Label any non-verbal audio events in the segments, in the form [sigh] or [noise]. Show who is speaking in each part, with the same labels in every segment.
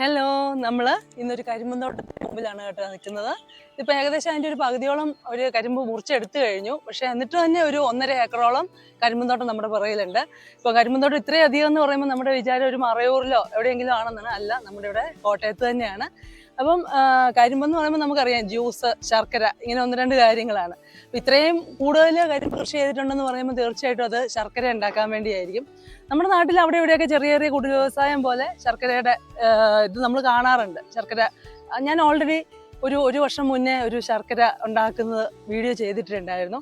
Speaker 1: Hello നമ്മൾ ഇന്നൊരു കരിമ്പന്തോട്ടത്തിന് മുമ്പിലാണ് കേട്ടോ നിൽക്കുന്നത്. ഇപ്പം ഏകദേശം അതിന്റെ ഒരു പകുതിയോളം ഒരു കരിമ്പ് മുറിച്ചെടുത്തു കഴിഞ്ഞു. പക്ഷേ എന്നിട്ട് തന്നെ ഒരു ഒന്നര ഏക്കറോളം കരിമ്പന്തോട്ടം നമ്മുടെ പുറകിലുണ്ട്. ഇപ്പോൾ കരിമ്പന്തോട്ടം ഇത്രയും അധികം എന്ന് പറയുമ്പോൾ നമ്മുടെ വിചാരം ഒരു മറയൂറിലോ എവിടെയെങ്കിലും ആണെന്നാണ്. അല്ല നമ്മുടെ ഇവിടെ കോട്ടയത്ത് തന്നെയാണ്. അപ്പം കരിമ്പെന്ന് പറയുമ്പോൾ നമുക്കറിയാം ജ്യൂസ് ശർക്കര ഇങ്ങനെ ഒന്ന് രണ്ട് കാര്യങ്ങളാണ്. ഇത്രയും കൂടുതൽ കരിമ്പ് കൃഷി ചെയ്തിട്ടുണ്ടെന്ന് പറയുമ്പോൾ തീർച്ചയായിട്ടും അത് ശർക്കര ഉണ്ടാക്കാൻ വേണ്ടിയായിരിക്കും. നമ്മുടെ നാട്ടിൽ അവിടെ ഇവിടെയൊക്കെ ചെറിയ ചെറിയ കുടിൽ വ്യവസായം പോലെ ശർക്കരയുടെ ഇത് നമ്മൾ കാണാറുണ്ട്. ശർക്കര ഞാൻ ഓൾറെഡി ഒരു ഒരു വർഷം മുന്നേ ഒരു ശർക്കര ഉണ്ടാക്കുന്നത് വീഡിയോ ചെയ്തിട്ടുണ്ടായിരുന്നു.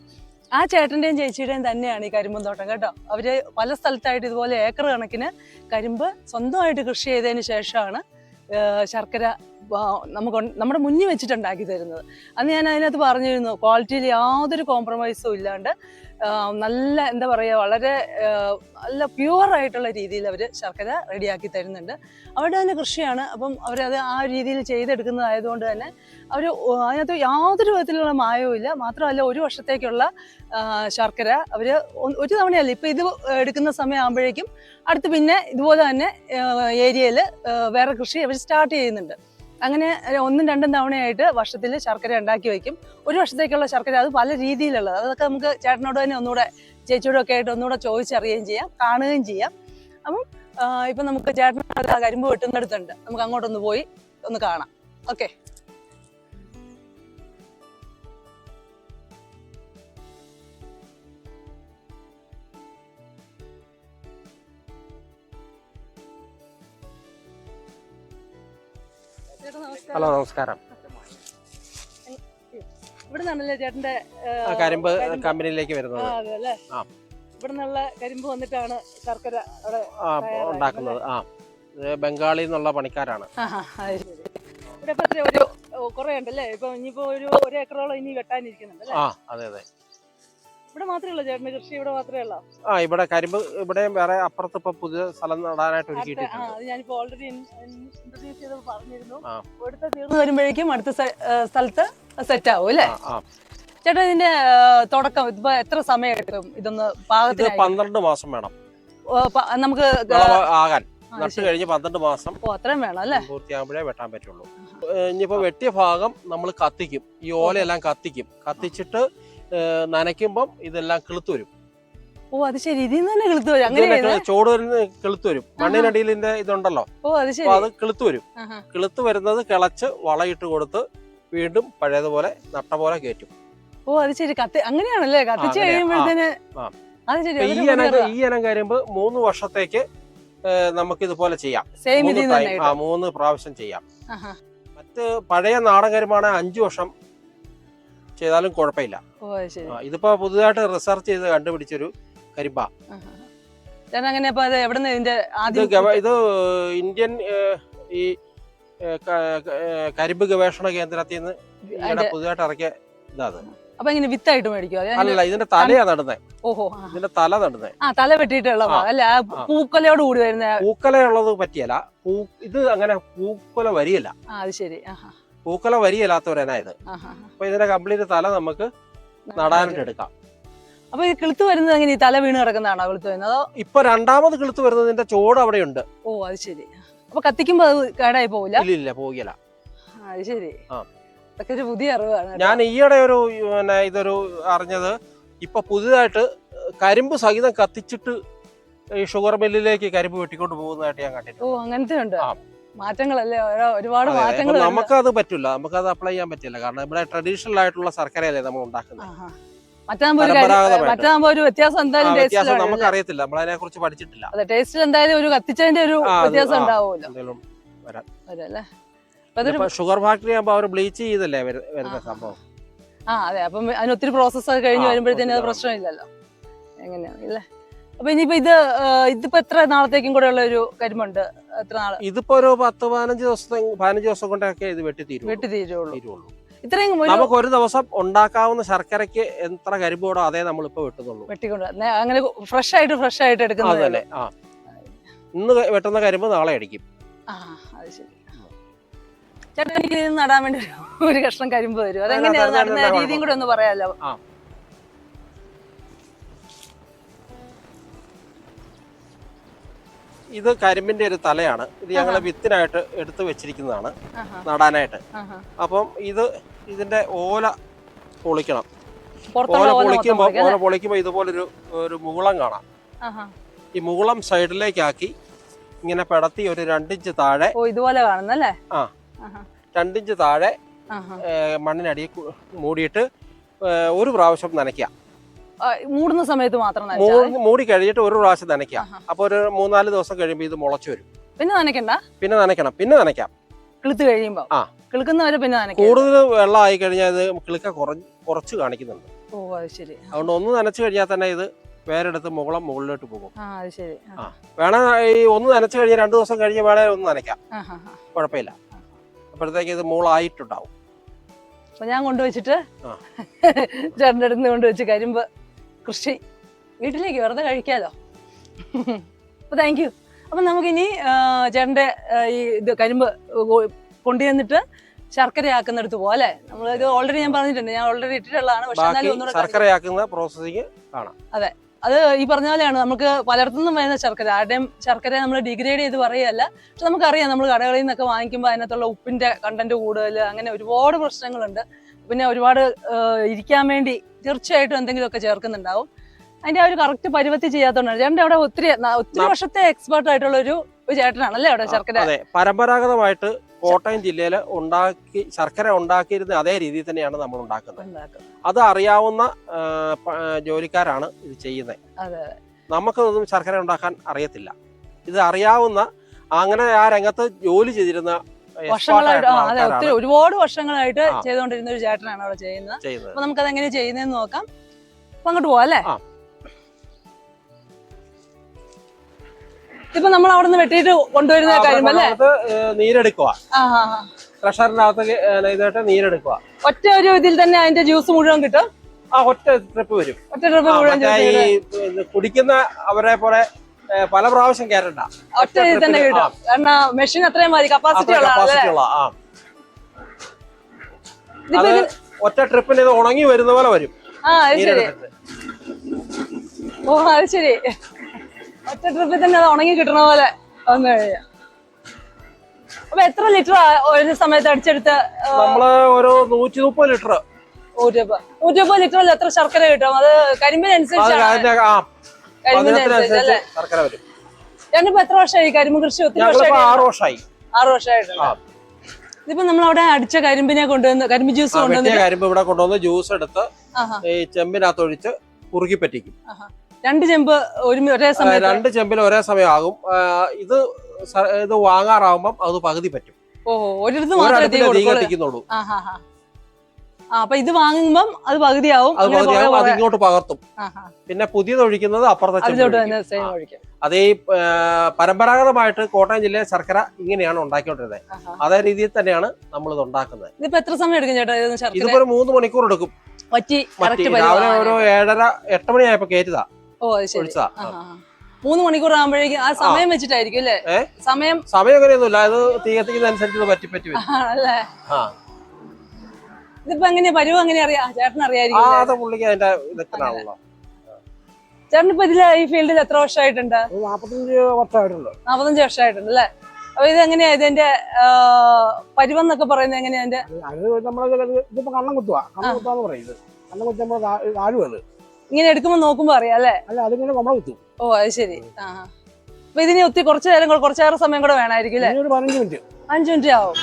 Speaker 1: ആ ചേട്ടന്റെയും ചേച്ചിയുടെയും തന്നെയാണ് ഈ കരിമ്പും തോട്ടം കേട്ടോ. അവർ പല സ്ഥലത്തായിട്ട് ഇതുപോലെ ഏക്കർ കണക്കിന് കരിമ്പ് സ്വന്തമായിട്ട് കൃഷി ചെയ്തതിന് ശേഷമാണ് ശർക്കര നമുക്ക് നമ്മുടെ മുന്നിൽ വെച്ചിട്ടുണ്ടാക്കി തരുന്നത്. അന്ന് ഞാൻ അതിനകത്ത് പറഞ്ഞിരുന്നു ക്വാളിറ്റിയിൽ യാതൊരു കോംപ്രമൈസും ഇല്ലാണ്ട് നല്ല എന്താ പറയുക വളരെ നല്ല പ്യുവറായിട്ടുള്ള രീതിയിൽ അവർ ശർക്കര റെഡിയാക്കി തരുന്നുണ്ട്. അവരുടെ തന്നെ കൃഷിയാണ്. അപ്പം അവരത് ആ രീതിയിൽ ചെയ്തെടുക്കുന്നതായതുകൊണ്ട് തന്നെ അവർ അതിനകത്ത് യാതൊരു വിധത്തിലുള്ള മായവും ഇല്ല. മാത്രമല്ല ഒരു വർഷത്തേക്കുള്ള ശർക്കര അവർ ഒരു തവണയല്ല ഇപ്പം ഇത് എടുക്കുന്ന സമയമാകുമ്പോഴേക്കും അടുത്ത് പിന്നെ ഇതുപോലെ തന്നെ ഏരിയയിൽ വേറെ കൃഷി അവർ സ്റ്റാർട്ട് ചെയ്യുന്നുണ്ട്. അങ്ങനെ ഒന്നും രണ്ടും തവണയായിട്ട് വർഷത്തിൽ ശർക്കര ഉണ്ടാക്കി വയ്ക്കും. ഒരു വർഷത്തേക്കുള്ള ശർക്കര അത് പല രീതിയിലുള്ളത്. അതൊക്കെ നമുക്ക് ചേട്ടനോട് തന്നെ ഒന്നുകൂടെ ചേച്ചിയോടും ഒക്കെ ആയിട്ട് ഒന്നുകൂടെ ചോദിച്ചറിയുകയും ചെയ്യാം കാണുകയും ചെയ്യാം. അപ്പം ഇപ്പം നമുക്ക് ചേട്ടനോട് കരിമ്പ് വെട്ടുന്നിടത്തുണ്ട്. നമുക്ക് അങ്ങോട്ടൊന്ന് പോയി ഒന്ന് കാണാം. ഓക്കെ.
Speaker 2: ഹലോ നമസ്കാരം.
Speaker 1: ഇവിടുന്നാണല്ലേ ചേട്ടന്റെ
Speaker 2: കരിമ്പ്. കമ്പനിയിലേക്ക് വരുന്നത്.
Speaker 1: ഇവിടുന്നുള്ള കരിമ്പ് വന്നിട്ടാണ് ശർക്കര
Speaker 2: ഉണ്ടാക്കുന്നത്. ആ. ബംഗാളിൽ നിന്നുള്ള പണിക്കാരാണ്.
Speaker 1: ഇവിടെ ഒരു കുറേ ഉണ്ടല്ലേ ഇപ്പൊ ഇനിയിപ്പോ ഒരു ഒരു ഏക്കറോളം ഇനി വെട്ടാനിരിക്കുന്നുണ്ട്
Speaker 2: ആ അതെ അതെ.
Speaker 1: ഇവിടെ മാത്രമേ ഉള്ളൂ ചേട്ടന് കൃഷി? ഇവിടെ മാത്രമേ ഉള്ളൂ?
Speaker 2: ആ ഇവിടെ കരിമ്പ് ഇവിടെ വേറെ അപ്പുറത്ത് ഇപ്പൊ പുതിയ സ്ഥലം നടാനായിട്ട്
Speaker 1: ആ
Speaker 2: ഒരുക്കിയിട്ടുണ്ട്
Speaker 1: അത് ഞാനിപ്പോ ഓൾറെഡി ഇൻട്രൊഡ്യൂസ് പറഞ്ഞിരുന്നു.
Speaker 2: ആ.
Speaker 1: ഇവിടുത്തെ തീർന്നു വരുമ്പോഴേക്കും അടുത്ത സ്ഥ- ഏ, സ്ഥലത്ത് സെറ്റ് ആവും അല്ലേ?
Speaker 2: ആ, ആ.
Speaker 1: ചേട്ടാ ഇതിന്റെ ഏ, തുടക്കം ഇതിപ്പോ എത്ര സമയം എടുക്കും ഇതൊന്ന്
Speaker 2: ഇത്
Speaker 1: പാകത്തിന്
Speaker 2: പന്ത്രണ്ട് മാസം വേണം.
Speaker 1: നമുക്ക്
Speaker 2: വിളവ് ആകാൻ.
Speaker 1: ആ,
Speaker 2: നട്ട്
Speaker 1: ശരി.
Speaker 2: കഴിഞ്ഞ് പന്ത്രണ്ട് മാസം
Speaker 1: ഓ അത്രയും വേണം അല്ലേ?
Speaker 2: പൂർത്തിയാകുമ്പോഴേ വെട്ടാൻ പറ്റുള്ളൂ. ഇനിയിപ്പോ വെട്ടിയ ഭാഗം നമ്മൾ കത്തിക്കും. ഈ ഓലയെല്ലാം കത്തിക്കും. കത്തിച്ചിട്ട് നനയ്ക്കുമ്പം ഇതെല്ലാം കിളുത്തു വരും.
Speaker 1: ഓ അത് ശരി. ഇതിൽ നിന്ന് തന്നെ കിളുത്ത് വരും. അങ്ങനെ
Speaker 2: ചോട് വരുന്ന കിളുത്ത് വരും. മണ്ണിനടിയിൽ ഇതിന്റെ ഇതുണ്ടല്ലോ.
Speaker 1: ഓ അത് ശരി.
Speaker 2: അത് കിളുത്തു വരും. കിളുത്തു വരുന്നത് കിളച്ച് വളയിട്ട് കൊടുത്ത് വീണ്ടും പഴയതുപോലെ നട്ട പോലെ കയറ്റും.
Speaker 1: ഓ അത് ശരി. കത്തി അങ്ങനെയാണല്ലേ? കത്തിച്ച്. കഴിയുമ്പോഴത്തേന്. അത് ശരി.
Speaker 2: ഈ ഇനം ഈ ഇനം മൂന്ന് വർഷത്തേക്ക് നമുക്ക് ഇതുപോലെ ചെയ്യാം. മൂന്ന്
Speaker 1: ഇതിൽ
Speaker 2: ആ മൂന്ന് പ്രാവശ്യം ചെയ്യാം. മറ്റ് പഴയ നാടൻ കരിമ്പാണ് അഞ്ചു വർഷം ചെയ്താലും കുഴപ്പമില്ല. ഇതിപ്പോ പുതുതായിട്ട് റിസർച്ച് ചെയ്ത് കണ്ടുപിടിച്ചൊരു കരിമ്പ.
Speaker 1: ആഹാ.
Speaker 2: ഇത് ഇന്ത്യൻ ഈ കരിമ്പ് ഗവേഷണ കേന്ദ്രത്തിൽ നിന്ന് പുതുതായിട്ട് ഇറക്കിയ ഇതാ അത്.
Speaker 1: അപ്പൊ ഇങ്ങനെ വിത്തായിട്ട് മേടിക്കോ
Speaker 2: അല്ല ഇതിന്റെ തലയാ നടുന്നേ.
Speaker 1: ഓഹോ
Speaker 2: ഇതിന്റെ തല നടുന്നേ.
Speaker 1: ആ തല വെട്ടിട്ടുള്ള. അല്ല? ആ. കൂടി വരുന്ന
Speaker 2: പൂക്കലയുള്ളത് പറ്റിയല്ല. പൂ ഇത് അങ്ങനെ പൂക്കല വരിയല്ല.
Speaker 1: ആ അത് ശരി. ആഹാ.
Speaker 2: പൂക്കല വരിയല്ലാത്തവരനാ ഇത് അപ്പൊ ഇതിന്റെ കംപ്ലീറ്റ് തല നമുക്ക് നടാനായിട്ട് എടുക്കാം.
Speaker 1: അപ്പൊ ഈ കിളുത്ത് വരുന്നത് എങ്ങനെ? ഈ തല വീണ് കിടക്കുന്നതാണോ കിളുത്ത് വരുന്നത്? അതോ
Speaker 2: ഇപ്പൊ രണ്ടാമത് കിളുത്ത് വരുന്നതിന്റെ ചോട് അവിടെ ഉണ്ട്
Speaker 1: ഓ അത് ശരി. അപ്പൊ കത്തിക്കുമ്പോ അത് കേടായി പോവില്ല?
Speaker 2: ഇല്ല ഇല്ല പോകില്ല.
Speaker 1: അത് ശരി. അതൊക്കെ ഒരു പുതിയ അറിവാണ്.
Speaker 2: ഞാൻ ഈയിടെ ഒരു പിന്നെ ഇതൊരു അറിഞ്ഞത് ഇപ്പൊ പുതിയതായിട്ട് കരിമ്പ് സഹിതം കത്തിച്ചിട്ട് ഈ ഷുഗർ മില്ലിലേക്ക് കരിമ്പ് വെട്ടിക്കൊണ്ട് പോകുന്നതായിട്ട് ഞാൻ കണ്ടിട്ടുണ്ട്.
Speaker 1: ഓ അങ്ങനത്തെ ഉണ്ട്.
Speaker 2: ആ.
Speaker 1: മാറ്റങ്ങളല്ലേ? ഓരോ- ഒരുപാട്. മാറ്റങ്ങൾ
Speaker 2: നമുക്കത് പറ്റില്ല നമുക്കത് അപ്ലൈ ചെയ്യാൻ പറ്റില്ല. കാരണം ഇവിടെ ട്രഡീഷണൽ ആയിട്ടുള്ള ശർക്കരയല്ലേ നമ്മൾ ഉണ്ടാക്കുന്നത്.
Speaker 1: മറ്റാകുമ്പോ ഒരു വ്യത്യാസം എന്തായാലും
Speaker 2: നമുക്ക് അറിയത്തില്ല നമ്മൾ അതിനെ കുറിച്ച് പഠിച്ചിട്ടില്ല.
Speaker 1: അതെ ടേസ്റ്റിൽ എന്തായാലും ഒരു കത്തിച്ചതിന്റെ ഒരു വ്യത്യാസം. ഉണ്ടാവുമല്ലോ.
Speaker 2: ഷുഗർ ഫാക്ടറി ആകുമ്പോ അവർ ബ്ലീച്ച് ചെയ്തല്ലേ വരുന്ന സംഭവം?
Speaker 1: ആ അതെ. അപ്പം അതിന് ഒത്തിരി പ്രോസസ്സ് ഒക്കെ കഴിഞ്ഞ് വരുമ്പോഴത്തേനും അത് പ്രശ്നമില്ലല്ലോ. എങ്ങനെയാണ്? ഇല്ലേ? അപ്പൊ ഇനിയിപ്പോ ഇത് ഇതിപ്പോ എത്ര നാളത്തേക്കും കൂടെ ഉള്ള ഒരു കരിമുണ്ട്? എത്ര നാൾ?
Speaker 2: ഇതിപ്പോ ഒരു പത്ത് പതിനഞ്ച് ദിവസം പതിനഞ്ച് ദിവസം കൊണ്ടൊക്കെ ഇത് വെട്ടി തീരും
Speaker 1: വെട്ടി തീരുള്ളൂ. ഇത്രയും
Speaker 2: നമുക്ക് ഒരു ദിവസം ഉണ്ടാക്കാവുന്ന ശർക്കരയ്ക്ക് എത്ര കരിമ്പോടോ അതേ നമ്മൾ ഇപ്പൊ വെട്ടുന്നുള്ളൂ.
Speaker 1: വെട്ടിക്കൊണ്ട് അങ്ങനെ ഫ്രഷ് ആയിട്ട് ഫ്രഷ് ആയിട്ട് എടുക്കുന്നത്
Speaker 2: തന്നെ. ആ. ഇന്ന് വെട്ടുന്ന കരിമ്പ് നാളെ അടിക്കും.
Speaker 1: ആ അത് ശരി. ചേട്ടൻ എനിക്ക് നടാൻ വേണ്ടി ഒരു- കഷ്ണം കരിമ്പ് തരും. അതെങ്ങനെയാണ് നടന്ന രീതിയും കൂടെ ഒന്ന് പറയാലോ.
Speaker 2: ഇത് കരിമ്പിന്റെ ഒരു തലയാണ്. ഇത് ഞങ്ങൾ വിത്തിനായിട്ട് എടുത്തു വെച്ചിരിക്കുന്നതാണ് നടാനായിട്ട്. അപ്പം ഇത് ഇതിന്റെ ഓല പൊളിക്കണം. ഓല
Speaker 1: പൊളിക്കുമ്പോ
Speaker 2: പൊളിക്കുമ്പോൾ ഓല
Speaker 1: പൊളിക്കുമ്പോ
Speaker 2: പൊളിക്കുമ്പോൾ ഇതുപോലൊരു ഒരു മുകുളം കാണാം. ഈ മുകുളം സൈഡിലേക്കാക്കി ഇങ്ങനെ പെടത്തി ഒരു രണ്ടിഞ്ച് താഴെ
Speaker 1: ഇതുപോലെ കാണുന്നല്ലേ?
Speaker 2: ആ. രണ്ടിഞ്ച് താഴെ മണ്ണിനടിയിൽ മൂടിയിട്ട് ഒരു പ്രാവശ്യം നനയ്ക്കുക.
Speaker 1: ആ, മൂടുന്ന സമയത്ത് മാത്രം.
Speaker 2: മൂടി കഴിഞ്ഞിട്ട് ഒരു പ്രാവശ്യം
Speaker 1: നനയ്ക്കാം.
Speaker 2: അപ്പൊ ഒരു മൂന്നാൽ ദിവസം കഴിയുമ്പോൾ ഇത് മുളച്ചു വരും.
Speaker 1: പിന്നെ നനയ്ക്കണ്ട?
Speaker 2: പിന്നെ നനയ്ക്കണം. പിന്നെ നനയ്ക്കാം.
Speaker 1: കിളുത്ത് കഴിയുമ്പോ?
Speaker 2: ആ.
Speaker 1: കിളുക്കുന്നവരെ പിന്നെ നനയ്ക്കും
Speaker 2: കൂടുതൽ വെള്ളം ആയി കഴിഞ്ഞാൽ ഇത് കിളുക്ക കുറഞ്ഞ് കുറച്ച് കാണിക്കുന്നുണ്ട്.
Speaker 1: ഓ അത് ശരി.
Speaker 2: അതുകൊണ്ട് ഒന്ന് നനച്ചു കഴിഞ്ഞാൽ തന്നെ ഇത് വേറെടുത്ത് മുകളം മുകളിലോട്ട് പോകും. വേണേ ഈ ഒന്ന് നനച്ചു കഴിഞ്ഞാൽ രണ്ടു ദിവസം കഴിഞ്ഞ് വേണേ ഒന്ന് നനയ്ക്കാം. കുഴപ്പമില്ല. അപ്പോഴത്തേക്ക് ഇത് മുകളായിട്ടുണ്ടാവും
Speaker 1: അപ്പൊ ഞാൻ കൊണ്ടുവച്ചിട്ട്. [laughs] ചേട്ടന്റെ അടുത്ത് കൊണ്ടുവച്ച് കരിമ്പ്. കൃഷി വീട്ടിലേക്ക് വെറുതെ കഴിക്കാലോ? അപ്പൊ താങ്ക് യു അപ്പൊ നമുക്കിനി ചേട്ടന്റെ ഈ ഇത് കരിമ്പ് കൊണ്ടുചെന്നിട്ട് ശർക്കരയാക്കുന്നിടത്ത് പോലെ നമ്മൾ ഇത് ഓൾറെഡി ഞാൻ പറഞ്ഞിട്ടുണ്ട് ഞാൻ ഓൾറെഡി ഇട്ടിട്ടുള്ളതാണ് പക്ഷെ എന്നാലും ഒന്നുകൂടെ.
Speaker 2: ശർക്കരയാക്കുന്ന പ്രോസസ്സിങ്
Speaker 1: അത്. ഈ പറഞ്ഞ പോലെയാണ് നമുക്ക് പലയിടത്തുനിന്നും വരുന്ന ശർക്കര. ആരുടെയും ശർക്കര നമ്മൾ ഡിഗ്രേഡ് ചെയ്ത് പറയുകയല്ല പക്ഷെ നമുക്കറിയാം നമ്മൾ കടകളിൽ നിന്നൊക്കെ വാങ്ങിക്കുമ്പോൾ അതിനകത്തുള്ള ഉപ്പിന്റെ കണ്ടന്റ് കൂടുതൽ അങ്ങനെ ഒരുപാട് പ്രശ്നങ്ങളുണ്ട്. പിന്നെ ഒരുപാട് ഇരിക്കാൻ വേണ്ടി തീർച്ചയായിട്ടും എന്തെങ്കിലുമൊക്കെ ചേർക്കുന്നുണ്ടാവും. അതിന്റെ ആ ഒരു കറക്റ്റ് പരുവത്തി ചെയ്യാത്തതുകൊണ്ടാണ് ചേട്ടന്റെ അവിടെ ഒത്തിരി ഒത്തിരി വർഷത്തെ എക്സ്പേർട്ട് ആയിട്ടുള്ള ഒരു ചേട്ടനാണ് അല്ലേ അവിടെ ശർക്കര?
Speaker 2: അതെ. പരമ്പരാഗതമായിട്ട് കോട്ടയം ജില്ലയിൽ ഉണ്ടാക്കി ശർക്കര ഉണ്ടാക്കിയിരുന്ന അതേ രീതിയിൽ തന്നെയാണ് നമ്മൾ ഉണ്ടാക്കുന്നത്. അത് അറിയാവുന്ന ജോലിക്കാരാണ് ഇത് ചെയ്യുന്നത് നമുക്കൊന്നും ശർക്കര ഉണ്ടാക്കാൻ അറിയത്തില്ല. ഇത് അറിയാവുന്ന അങ്ങനെ ആ രംഗത്ത് ജോലി ചെയ്തിരുന്ന
Speaker 1: വർഷങ്ങളായിട്ട് അതെ ഒത്തിരി ഒരുപാട് വർഷങ്ങളായിട്ട്. ചെയ്തുകൊണ്ടിരുന്ന ഒരു ചേട്ടനാണ് അവിടെ ചെയ്യുന്നത്. അപ്പൊ നമുക്കത് എങ്ങനെ ചെയ്യുന്നതെന്ന് നോക്കാം. അപ്പൊ അങ്ങോട്ട് പോവാം അല്ലേ. ഇപ്പൊ നമ്മൾ അവിടെ നിന്ന് വെട്ടിയിട്ട് കൊണ്ടുവരുന്ന കാര്യം അല്ലേ?
Speaker 2: നീരെടുക്കുക ഇതായിട്ട് നീരെടുക്കുക
Speaker 1: ഒറ്റ ഒരു ഇതിൽ തന്നെ അതിന്റെ ജ്യൂസ് മുഴുവൻ കിട്ടും?
Speaker 2: ആ ഒറ്റ ട്രിപ്പ് വരും.
Speaker 1: ഒറ്റ ട്രിപ്പ് മുഴുവൻ
Speaker 2: കുടിക്കുന്ന അവരെ പോലെ പല പ്രാവശ്യം കയറണ്ട
Speaker 1: ഒറ്റ ഇതിൽ തന്നെ കിട്ടും. കാരണം മെഷീൻ അത്രയും മതി കപ്പാസിറ്റി ഉള്ള
Speaker 2: ആ. അത് ഒറ്റ ട്രിപ്പിൽ ഇത് ഉണങ്ങി വരുന്ന പോലെ വരും.
Speaker 1: ആ അത് ശരി. ഓ അത് ശരി. ഒറ്റ ട്രിപ്പിൽ തന്നെ അത് ഉണങ്ങി കിട്ടണ പോലെ വന്നു കഴിയാം. അപ്പൊ എത്ര ലിറ്റർ ഒരു സമയത്ത് അടിച്ചെടുത്ത്
Speaker 2: നമ്മൾ ഒരു നൂറ്റി മുപ്പത് ലിറ്റർ
Speaker 1: നൂറ്റി മുപ്പത് ലിറ്ററിൽ എത്ര ശർക്കര കിട്ടും? അത് കരിമ്പിനനുസരിച്ച്
Speaker 2: ശർക്കര വരും.
Speaker 1: ഞാനിപ്പോ എത്ര വർഷമായി കരിമ്പ് കൃഷി ഒത്തിരി
Speaker 2: ആറ് വർഷമായി
Speaker 1: ആറ് വർഷമായിട്ടുണ്ട്. ഇതിപ്പോ നമ്മൾ അവിടെ അടിച്ച കരിമ്പിനെ കൊണ്ടുവന്ന് കരിമ്പ് ജ്യൂസ് കൊണ്ടുവന്ന്
Speaker 2: കരിമ്പ് ഇവിടെ കൊണ്ടുവന്ന് ജ്യൂസ് എടുത്ത് ഈ ചെമ്പിനകത്ത് ഒഴിച്ച് കുറുക്കി പറ്റിക്കും
Speaker 1: രണ്ട് ചെമ്പ് ഒരു ഒരേ സമയം
Speaker 2: രണ്ട് ചെമ്പിൽ ഒരേ സമയമാകും. ഇത് ഇത് വാങ്ങാറാവുമ്പം അത് പകുതി പറ്റും.
Speaker 1: ഓ ഒരിടത്ത് മാത്രമേ തീ
Speaker 2: കത്തിക്കുന്നുള്ളൂ
Speaker 1: അപ്പൊ ഇത് വാങ്ങുമ്പം അത് പകുതിയാവും.
Speaker 2: അത്
Speaker 1: പകുതിയാവും
Speaker 2: അത് ഇങ്ങോട്ട് പകർത്തും. പിന്നെ പുതിയത് ഒഴിക്കുന്നത് അപ്പുറത്തെ അത് ഈ പരമ്പരാഗതമായിട്ട് കോട്ടയം ജില്ലയിലെ ശർക്കര ഇങ്ങനെയാണ് ഉണ്ടാക്കിക്കൊണ്ടിരുന്നത്. അതേ രീതിയിൽ തന്നെയാണ് നമ്മൾ ഇത് ഉണ്ടാക്കുന്നത്.
Speaker 1: ഇതിപ്പോ എത്ര സമയം എടുക്കും ചേട്ടാ?
Speaker 2: ഇതിപ്പോ ഒരു മൂന്ന് മണിക്കൂർ എടുക്കും. രാവിലെ ഒരു ഏഴര എട്ട് മണിയായപ്പോ കയറ്റിതാ
Speaker 1: ശരി.
Speaker 2: ഒഴിച്ചതാ.
Speaker 1: മൂന്ന് മണിക്കൂർ ആകുമ്പോഴേക്കും ആ സമയം വെച്ചിട്ടായിരിക്കും അല്ലേ? സമയം
Speaker 2: സമയം അങ്ങനെയൊന്നുമില്ല. അത് തീ പറ്റി പറ്റി വരും.
Speaker 1: അല്ലേ?
Speaker 2: ആ.
Speaker 1: ഇതിപ്പോ എങ്ങനെ അങ്ങനെ അറിയാ? ചേട്ടൻ ചേട്ടൻ ഇപ്പൊ ഇതിൽ ഈ ഫീൽഡിൽ എത്ര വർഷമായിട്ടുണ്ട്?
Speaker 3: ഒരു നാപ്പത്തഞ്ച് വർഷമായിട്ടുണ്ട്
Speaker 1: നാപ്പത്തഞ്ച് വർഷമായിട്ടുണ്ട് അല്ലേ? അപ്പൊ ഇത് എങ്ങനെയാ ഇതിന്റെ പറയുന്നത് എങ്ങനെയാ അതിന്റെ
Speaker 3: അത് നമ്മളത് ഇതിപ്പോ കണ്ണം കുത്തുക കണ്ണം കുത്താന്ന് പറയും ഇത്. കണ്ണം കുത്തുമ്പോൾ താഴും അത്
Speaker 1: ഇങ്ങനെ എടുക്കുമ്പോ നോക്കുമ്പോ അറിയാം അല്ലേ?
Speaker 3: അല്ല അതിങ്ങനെ കൊമ്പള കുത്തും.
Speaker 1: ഓ അത് ശരി. ആ അപ്പൊ ഇതിന് ഒത്തിരി കുറച്ചു നേരം കുറച്ചേറെ സമയം കൂടെ വേണമായിരിക്കും അല്ലേ?
Speaker 3: മിനിറ്റ്.
Speaker 1: അഞ്ചു മിനിറ്റ് ആവും.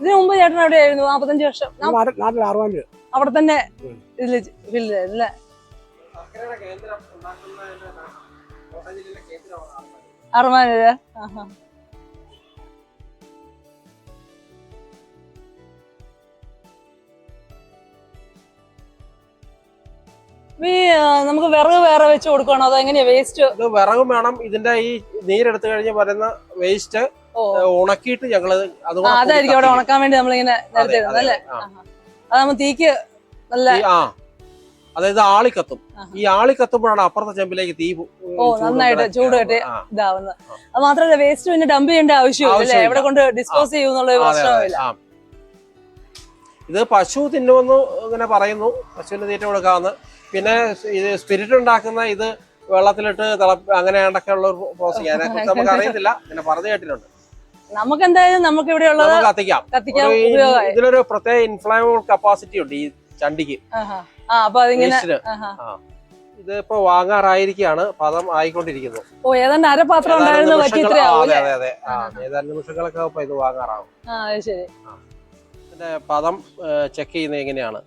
Speaker 1: ഇതിനു മുമ്പ് ചേട്ടൻ എവിടെയായിരുന്നു? നാപ്പത്തഞ്ച് വർഷം.
Speaker 3: നാട്ടിൽ അറുപത് രൂപ.
Speaker 1: അവിടെ തന്നെ
Speaker 2: ഇതിൽ
Speaker 1: അറുപത് രൂപ? ആഹാ. ഈ നമുക്ക് വിറക് വേറെ വെച്ച് കൊടുക്കണോ അതോ എങ്ങനെയാ? വേസ്റ്റ്?
Speaker 2: ഇത് വിറകും വേണം. ഇതിന്റെ ഈ നീരെടുത്തു കഴിഞ്ഞ് വരുന്ന വേസ്റ്റ് ഉണക്കിയിട്ട് ഞങ്ങൾ
Speaker 1: അതായിരിക്കും അവിടെ ഉണക്കാൻ വേണ്ടി നമ്മളിങ്ങനെ നേരത്തെ അല്ലേ. അതാകുമ്പോ തീക്ക് നല്ല
Speaker 2: അതായത് ആളി കത്തും ഈ ആളി കത്തുമ്പോഴാണ് അപ്പുറത്തെ ചെമ്പിലേക്ക് തീ
Speaker 1: ഓ, നന്നായിട്ട് ചൂട് കെട്ടി ഇതാവുന്നത്. അത് മാത്രമല്ല വേസ്റ്റ് പിന്നെ ഡംപ് ചെയ്യേണ്ട ആവശ്യമില്ല. എവിടെ കൊണ്ട് ഡിസ്പോസ് ചെയ്യുന്നുള്ള പ്രശ്നമില്ല
Speaker 2: ഇത് പശു തിന്നുമെന്ന് ഇങ്ങനെ പറയുന്നു. പശുവിന് തീറ്റ കൊടുക്കാമെന്ന് പിന്നെ ഇത് സ്പിരിറ്റ് ഉണ്ടാക്കുന്ന ഇത് വെള്ളത്തിലിട്ട് തിള അങ്ങനെ ഉള്ള ഒരു പ്രോസസ് അതിനെക്കുറിച്ച് നമുക്ക് അറിയത്തില്ല. പിന്നെ പറഞ്ഞു കേട്ടിട്ടുണ്ട്.
Speaker 1: നമുക്ക് എന്തായാലും നമുക്ക് ഇവിടെ ഉള്ളത്
Speaker 2: കത്തിക്കാം ഇതിലൊരു പ്രത്യേക ഇൻഫ്ലാമബിൾ കപ്പാസിറ്റി ഉണ്ട് ഈ ചണ്ടിക്ക്.
Speaker 1: അപ്പൊ അതിങ്ങനെ ഇത്.
Speaker 2: ഇതിപ്പോ വാങ്ങാറായിരിക്കാണ് പദം ആയിക്കൊണ്ടിരിക്കുന്നു.
Speaker 1: ഓ ഏതാണ്ട് അരപാത്രം ഉണ്ടായിരുന്നു പറ്റി
Speaker 2: അതെ അതെ ഏതാനും നിമിഷങ്ങളൊക്കെ ഇപ്പൊ ഇത് വാങ്ങാറാവും.
Speaker 1: ശരി.
Speaker 2: ഇതിന്റെ പദം ചെക്ക് ചെയ്യുന്നത് എങ്ങനെയാണ്.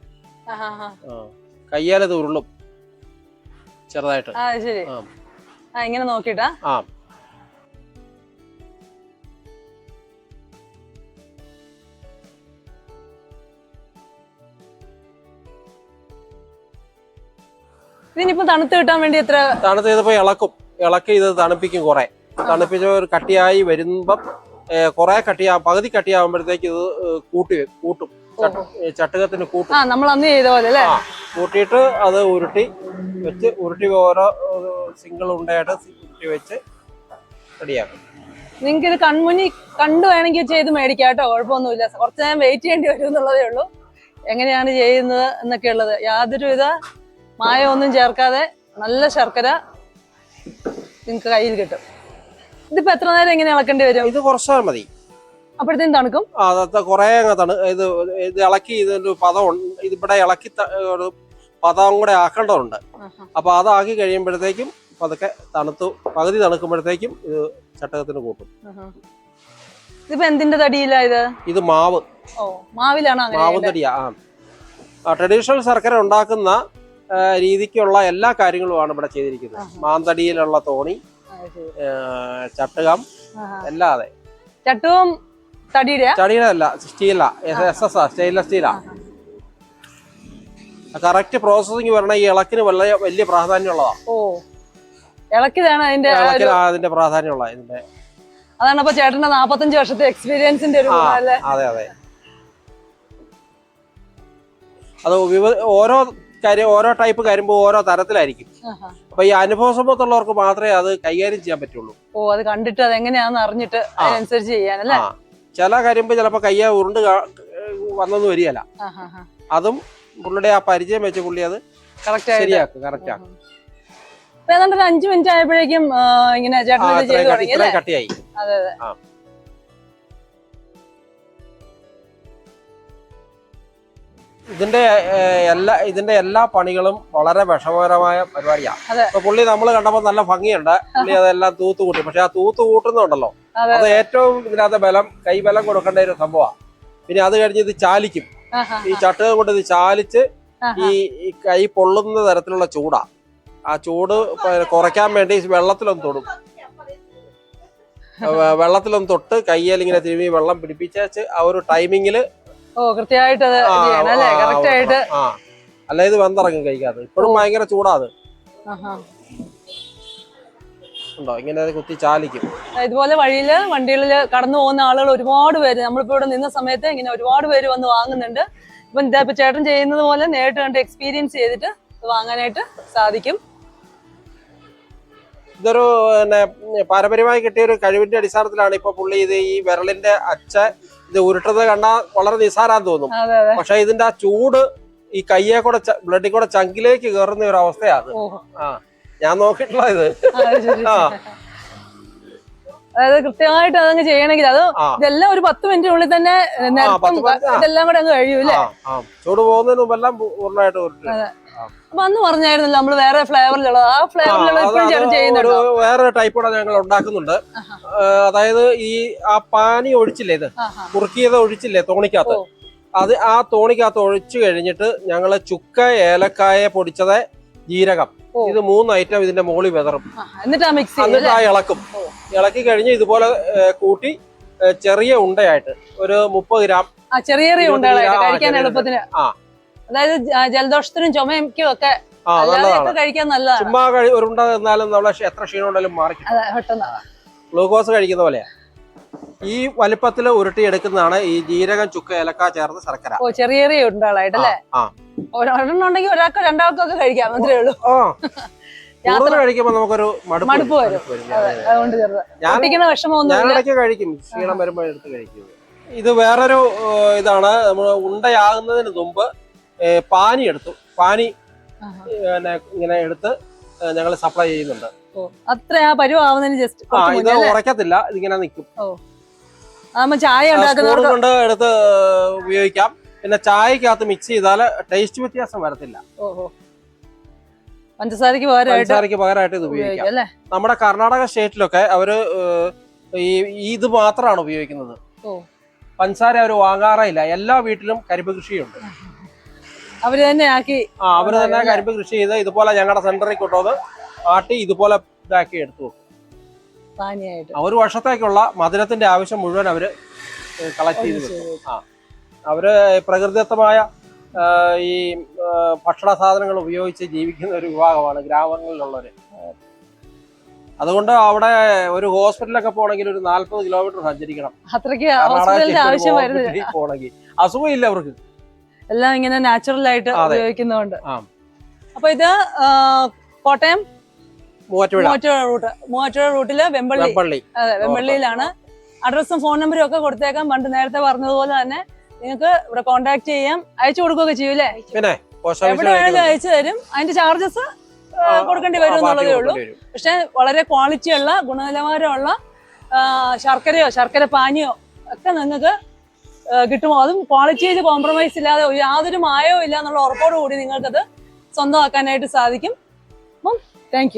Speaker 2: കയ്യാലത് ഉരുളും. ചെറുതായിട്ട്.
Speaker 1: ശരി. ഇങ്ങനെ നോക്കിട്ടാ
Speaker 2: ആ.
Speaker 1: ഇതിനിപ്പോ തണുത്ത് കിട്ടാൻ വേണ്ടി എത്ര
Speaker 2: തണുത്ത് ഇതിപ്പോ ഇളക്കും. ഇളക്കി ഇത് തണുപ്പിക്കും കുറെ. തണുപ്പിച്ച ഒരു കട്ടിയായി വരുമ്പം കൊറേ കട്ടിയാ പകുതി കട്ടിയാകുമ്പോഴത്തേക്ക് ഇത് കൂട്ടി കൂട്ടും. ചട്ട്- ചട്ടുകത്തിന് കൂട്ടും.
Speaker 1: നമ്മൾ അന്ന് ചെയ്ത പോലെ അല്ലേ?
Speaker 2: കൂട്ടിയിട്ട് അത് ഉരുട്ടി വെച്ച് ഉരുട്ടി ഓരോ സിംഗിൾ ഉണ്ടായിട്ട് ഉരുട്ടി വെച്ച് റെഡിയാക്കും.
Speaker 1: നിങ്ങൾക്ക് ഇത് കൺമുന്നി കണ്ടു വേണമെങ്കിൽ ചെയ്ത് മേടിക്കാം കേട്ടോ. കുഴപ്പമൊന്നുമില്ല. കുറച്ച് നേരം വെയിറ്റ് ചെയ്യേണ്ടി വരും എന്നുള്ളതേ ഉള്ളൂ. എങ്ങനെയാണ് ചെയ്യുന്നത് എന്നൊക്കെ ഉള്ളത് യാതൊരുവിധ മായമൊന്നും ചേർക്കാതെ നല്ല ശർക്കര നിങ്ങൾക്ക് കയ്യിൽ കിട്ടും. ഇതിപ്പോ എത്ര നേരം എങ്ങനെ ഇളക്കേണ്ടി വരും?
Speaker 2: ഇത് കുറച്ചാൽ മതി.
Speaker 1: അപ്പോഴത്തേക്കും തണുക്കും?
Speaker 2: അതത്തെ കുറെ അങ്ങ് തണു ഇത് ഇത് ഇളക്കി ഇതിന്റെ പദം ഇതിവിടെ ഇളക്കി ഒരു പദം കൂടെ ആക്കേണ്ടതുണ്ട്. അപ്പൊ അതാക്കി കഴിയുമ്പോഴത്തേക്കും പതുക്കെ തണുത്തു പകുതി തണുക്കുമ്പോഴത്തേക്കും ഇത് ചട്ടകത്തിന് കൂട്ടും.
Speaker 1: ഇതിപ്പോ എന്തിന്റെ തടിയിലാ ഇത്?
Speaker 2: ഇത് മാവ്.
Speaker 1: മാവിലാണ്
Speaker 2: മാവും തടിയാ. ആ. ട്രഡീഷണൽ ശർക്കര ഉണ്ടാക്കുന്ന രീതിക്കുള്ള എല്ലാ കാര്യങ്ങളുമാണ് ഇവിടെ ചെയ്തിരിക്കുന്നത്. മാന്തടിയിലുള്ള തോണി ചട്ടുകം. അല്ലാതെ
Speaker 1: ചട്ടുകം
Speaker 2: ചടിയുടെ അല്ല സ്റ്റീലാ എസ് എസ് ആ സ്റ്റെയിൻലെസ് സ്റ്റീലാ കറക്റ്റ് പ്രോസസ്സിംഗ് വരണ ഈ ഇളക്കിന് വലിയ വലിയ പ്രാധാന്യമുള്ളതാ.
Speaker 1: ഇളക്കിതാണ് അതിന്റെ
Speaker 2: അതിന്റെ പ്രാധാന്യമുള്ള ഇതിന്റെ
Speaker 1: അതാണ് അപ്പൊ ചേട്ടന്റെ നാപ്പത്തഞ്ച് വർഷത്തെ എക്സ്പീരിയൻസിന്റെ ഒരു
Speaker 2: അതെ അതെ. അത് ഓരോ കാര്യം ഓരോ ടൈപ്പ് കരിമ്പ് ഓരോ തരത്തിലായിരിക്കും. അപ്പൊ ഈ അനുഭവ സമ്പത്തുള്ളവർക്ക് മാത്രമേ അത് കൈകാര്യം ചെയ്യാൻ പറ്റുള്ളൂ.
Speaker 1: ഓ അത് കണ്ടിട്ട് അത് എങ്ങനെയാന്ന് അറിഞ്ഞിട്ട്. അതിനനുസരിച്ച് ചെയ്യാനല്ലേ
Speaker 2: ചില കരിമ്പ് ചിലപ്പോ കയ്യ ഉരുണ്ട് വന്നെന്ന് വരികയല്ല. അതും പുള്ളിയുടെ ആ പരിചയം വെച്ച് പുള്ളി അത് ശരിയാക്കും കറക്റ്റ് ആക്കും.
Speaker 1: ഏതാണ്ട് ഒരു അഞ്ചു മിനിറ്റ് ആയപ്പോഴേക്കും ഇങ്ങനെ ചേട്ടൻ
Speaker 2: കട്ടിയായി.
Speaker 1: അതെ അതെ.
Speaker 2: ഇതിന്റെ എല്ലാ ഇതിന്റെ എല്ലാ പണികളും വളരെ വിഷമകരമായ പരിപാടിയാണ് പുള്ളി നമ്മൾ കണ്ടപ്പോ നല്ല ഭംഗിയുണ്ട്. പുള്ളി അതെല്ലാം തൂത്ത് കൂട്ടി പക്ഷെ ആ തൂത്ത് കൂട്ടുന്നുണ്ടല്ലോ.
Speaker 1: അത്
Speaker 2: ഏറ്റവും ഇതിനകത്ത് ബലം കൈബലം കൊടുക്കേണ്ട ഒരു സംഭവമാണ് പിന്നെ അത് കഴിഞ്ഞ് ഇത് ചാലിക്കും. ഈ ചട്ടുകൾ കൊണ്ട് ഇത് ചാലിച്ച് ഈ കൈ പൊള്ളുന്ന തരത്തിലുള്ള ചൂടാ. ആ ചൂട് കുറയ്ക്കാൻ വേണ്ടി വെള്ളത്തിലൊന്ന് തൊടും. [laughs] വെള്ളത്തിലൊന്ന് തൊട്ട് കയ്യിൽ ഇങ്ങനെ തിരുമി വെള്ളം പിടിപ്പിച്ചു ആ ഒരു ടൈമിങ്ങിൽ
Speaker 1: ഓ കൃത്യമായിട്ട് അത് ചെയ്യണം അല്ലേ? കറക്റ്റ് ആയിട്ട്
Speaker 2: ആ. അല്ല ഇത് വെന്തിറങ്ങും കഴിക്കാതെ. ഇപ്പോഴും ഭയങ്കര
Speaker 1: ചൂടാത്.
Speaker 2: ഉണ്ടോ? ഇങ്ങനെ കുത്തി ചാലിക്കും.
Speaker 1: ഇതുപോലെ വഴിയിൽ വണ്ടികളിൽ കടന്നു പോകുന്ന ആളുകൾ ഒരുപാട് പേര് നമ്മളിപ്പോ ഇവിടെ നിന്ന സമയത്ത് ഇങ്ങനെ ഒരുപാട് പേര് വന്ന് വാങ്ങുന്നുണ്ട്. ഇപ്പൊ ഇതാ ഇപ്പൊ ചേട്ടൻ ചെയ്യുന്നത് പോലെ നേരിട്ട് കണ്ട് എക്സ്പീരിയൻസ് ചെയ്തിട്ട് വാങ്ങാനായിട്ട് സാധിക്കും.
Speaker 2: ഇതൊരു പിന്നെ പാരമ്പര്യമായി കിട്ടിയ ഒരു കഴിവിന്റെ അടിസ്ഥാനത്തിലാണ് ഇപ്പൊ പുള്ളി ഇത് ഈ വിരലിന്റെ അച്ച ഇത് ഉരുട്ടുന്നത് കണ്ടാൽ വളരെ നിസാരാന്ന് തോന്നും. പക്ഷെ ഇതിന്റെ ആ ചൂട് ഈ കയ്യെ കൂടെ ബ്ലഡിൽ കൂടെ ചങ്കിലേക്ക് കയറുന്ന ഒരു അവസ്ഥയാണ്. ആ ഞാൻ നോക്കിയിട്ടുള്ള ഇത്. ആ.
Speaker 1: അതായത് കൃത്യമായിട്ട് അതങ്ങ് ചെയ്യണമെങ്കിൽ അത് ഇതെല്ലാം ഒരു പത്ത് മിനിറ്റിനുള്ളിൽ തന്നെ. ഇതെല്ലാം കൂടെ അങ്ങ്
Speaker 2: കഴിയൂല്ലേ ചൂട് പോകുന്നതിന് മുമ്പെല്ലാം പൂർണമായിട്ട്
Speaker 1: അപ്പൊ അന്ന് പറഞ്ഞായിരുന്നല്ലോ നമ്മൾ വേറെ ഫ്ലേവറിലുള്ളത് ആ ഫ്ലേവറിലുള്ള
Speaker 2: വേറെ ടൈപ്പ് കൂടെ ഞങ്ങൾ ഉണ്ടാക്കുന്നുണ്ട്. അതായത് ഈ ആ പാനി ഒഴിച്ചില്ലേ ഇത്. കുറുക്കിയത് ഒഴിച്ചില്ലേ തോണിക്കകത്ത്? അത് ആ തോണിക്കകത്ത് ഒഴിച്ചു കഴിഞ്ഞിട്ട് ഞങ്ങൾ ചുക്ക ഏലക്കായ പൊടിച്ചത് ജീരകം. ഇത് മൂന്ന് ഐറ്റം ഇതിന്റെ മുകളിൽ വിതറും.
Speaker 1: എന്നിട്ട്
Speaker 2: എന്നിട്ട് ആ ഇളക്കും. ഇളക്കി കഴിഞ്ഞ് ഇതുപോലെ കൂട്ടി ചെറിയ ഉണ്ടയായിട്ട് ഒരു മുപ്പത് ഗ്രാം
Speaker 1: ചെറിയ ചെറിയ ഉണ്ടകളായിട്ട് കഴിക്കാൻ എളുപ്പത്തിന്.
Speaker 2: ആ.
Speaker 1: അതായത് ജലദോഷത്തിനും ചുമയ്ക്കും ഒക്കെ കഴിക്കാൻ നല്ലതാണ്.
Speaker 2: ചുമ്മാ ഒരു ഉണ്ട തിന്നാലും നമ്മളെ എത്ര ക്ഷീണം ഉണ്ടെങ്കിലും മാറി ഗ്ലൂക്കോസ് കഴിക്കുന്ന പോലെയാ ഈ വലിപ്പത്തിൽ ഉരുട്ടിയെടുക്കുന്നതാണ് ഈ ജീരകം ചുക്ക ഏലക്ക ചേർന്ന് ശർക്കര.
Speaker 1: ഓ ചെറിയ ചെറിയ
Speaker 2: ഉണ്ടാളായിട്ടല്ലേ
Speaker 1: ഒരെണ്ണം ഉണ്ടെങ്കിൽ ഒരാൾക്ക് രണ്ടാൾക്കോ ഒക്കെ കഴിക്കാം അത്രേ ഉള്ളൂ. [laughs]
Speaker 2: കൂടുതൽ കഴിക്കുമ്പോ നമുക്കൊരു മടുപ്പ്
Speaker 1: വരും.
Speaker 2: ഞാൻ ഇടയ്ക്ക് കഴിക്കും. ക്ഷീണം ഇത് വേറൊരു ഇതാണ്. നമ്മൾ ഉണ്ടയാകുന്നതിന് മുമ്പ് പാനി എടുത്തു. പാനി ഇങ്ങനെ എടുത്ത് ഞങ്ങൾ സപ്ലൈ ചെയ്യുന്നുണ്ട്.
Speaker 1: അത്ര ആ പരുവാവുന്നതിന് ജസ്റ്റ്
Speaker 2: ആ ഇത് ഉറക്കത്തില്ല ഇതിങ്ങനെ നിൽക്കും
Speaker 1: ചായ
Speaker 2: കൊണ്ട് എടുത്ത് ഉപയോഗിക്കാം. പിന്നെ ചായക്കകത്ത് മിക്സ് ചെയ്താൽ ടേസ്റ്റ് വ്യത്യാസം വരത്തില്ല.
Speaker 1: പഞ്ചസാരക്ക്
Speaker 2: പഞ്ചസാരക്ക് പകരമായിട്ട് ഇത് ഉപയോഗിക്കാം നമ്മുടെ കർണാടക സ്റ്റേറ്റിലൊക്കെ അവർ ഈ ഇത് മാത്രമാണ് ഉപയോഗിക്കുന്നത്. പഞ്ചസാര അവർ വാങ്ങാറേ ഇല്ല. എല്ലാ വീട്ടിലും കരിമ്പ് കൃഷിയുണ്ട്.
Speaker 1: അവർ തന്നെ ആക്കി
Speaker 2: ആ അവർ തന്നെ കരിമ്പ് കൃഷി ചെയ്ത് ഇതുപോലെ ഞങ്ങളുടെ സെന്ററിൽ കൊണ്ടുവന്ന് ആട്ടി ഇതുപോലെ ഇതാക്കി എടുത്തു.
Speaker 1: പാനിയായിട്ട്.
Speaker 2: ഒരു വർഷത്തേക്കുള്ള മധുരത്തിന്റെ ആവശ്യം മുഴുവൻ അവർ കളക്ട് ചെയ്ത് ആ അവർ പ്രകൃതിദത്തമായ ഈ ഭക്ഷണ സാധനങ്ങൾ ഉപയോഗിച്ച് ജീവിക്കുന്ന ഒരു വിഭാഗമാണ് ഗ്രാമങ്ങളിലുള്ളവര്. അതുകൊണ്ട് അവിടെ ഒരു ഹോസ്പിറ്റലൊക്കെ പോകണമെങ്കിൽ ഒരു നാല്പത് കിലോമീറ്റർ സഞ്ചരിക്കണം.
Speaker 1: അത്രയ്ക്ക്
Speaker 2: പോകണമെങ്കിൽ. അസുഖമില്ല അവർക്ക്.
Speaker 1: എല്ലാം ഇങ്ങനെ നാച്ചുറൽ ആയിട്ട് ഉപയോഗിക്കുന്നതുകൊണ്ട്. അപ്പൊ ഇത് കോട്ടയം
Speaker 2: മൂവാറ്റുപുഴ.
Speaker 1: റൂട്ട്. മൂവാറ്റുപുഴ റൂട്ടിൽ വെമ്പള്ളി. അതെ വെമ്പള്ളിയിലാണ്. അഡ്രസ്സും ഫോൺ നമ്പറും ഒക്കെ കൊടുത്തേക്കാം. പണ്ട് നേരത്തെ പറഞ്ഞതുപോലെ തന്നെ നിങ്ങൾക്ക് ഇവിടെ കോണ്ടാക്ട് ചെയ്യാം. അയച്ചു കൊടുക്കുകയൊക്കെ ചെയ്യൂലേ എവിടെ വേണമെങ്കിലും അയച്ചു തരും. അതിന്റെ ചാർജസ് കൊടുക്കേണ്ടി വരും എന്നുള്ളതേ ഉള്ളൂ. പക്ഷെ വളരെ ക്വാളിറ്റിയുള്ള ഗുണനിലവാരമുള്ള ആ, ശർക്കരയോ ശർക്കര പാനിയോ ഒക്കെ നിങ്ങൾക്ക് കിട്ടുമോ? അതും ക്വാളിറ്റിയിൽ കോംപ്രമൈസ് ഇല്ലാതെ യാതൊരു മായവും ഇല്ല എന്നുള്ള ഉറപ്പോടുകൂടി നിങ്ങൾക്കത് സ്വന്തമാക്കാനായിട്ട് സാധിക്കും. അപ്പം താങ്ക്